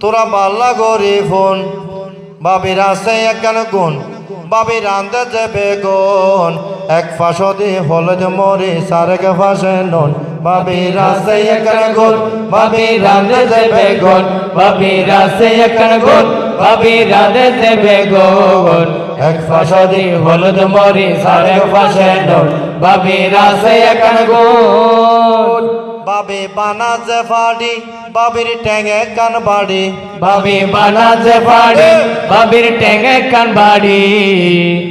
তোরা বাল্লা গরি ফোন বাবির আছে একখান গুণ বাবি রান্ধে যে বেগুন এক ফাঁসদি হলদ মরি, সারেক ফাঁসে নুন। বাবির আছে একখান গুণ বাবি রান্ধে যে বেগুন বাবির আছে একখান গুণ, বাবির রাধে দেবে গুণ। এক ফাঁসদি হলুদ মরি সারে পাশে নুন। বাবির আছে একখান গুণ। বাবে বানা যে ফাড়ি বাবির ট্যাঙে কান বাড়ি। বাবি বানা যে বাড়ি বাবির টেঙ্গে কান বাড়ি।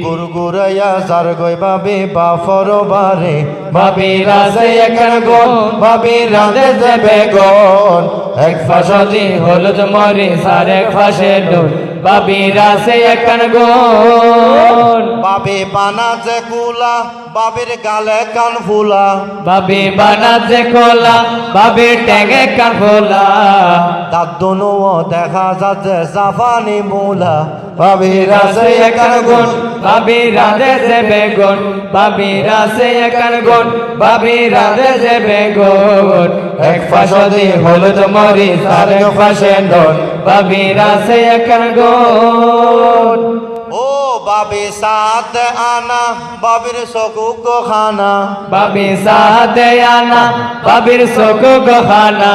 গুরু গুরাইয়া সার গই বাবি বাফর বারে বাবির আছে একখান গুণ বাবির রাধে দেবে গুণ এক ফাঁসদি হলুদ মরি সারে পাশে নুন বাবির আছে একখান গুণ বাবে বানা যে কুলা বাবির গালে কান ফুলা। বাবি বানা যে কোলা বাবির টেঙ্গে কান খোলা দাদুনো দেখা যাচ্ছে জাফানি মুলা। বাবির আছে একান গুণ বাবির রাধে যে বেগুন। বাবির আছে একান গুণ বাবির রাধে যে বেগুন। এক ফাঁসদি হলুদ মরি তার পাশে নন বাবির আছে এক গুণ ও বাবি সাত আনা বাবির সকু খানা। বাবি সাথে আনা বাবির সকু গহানা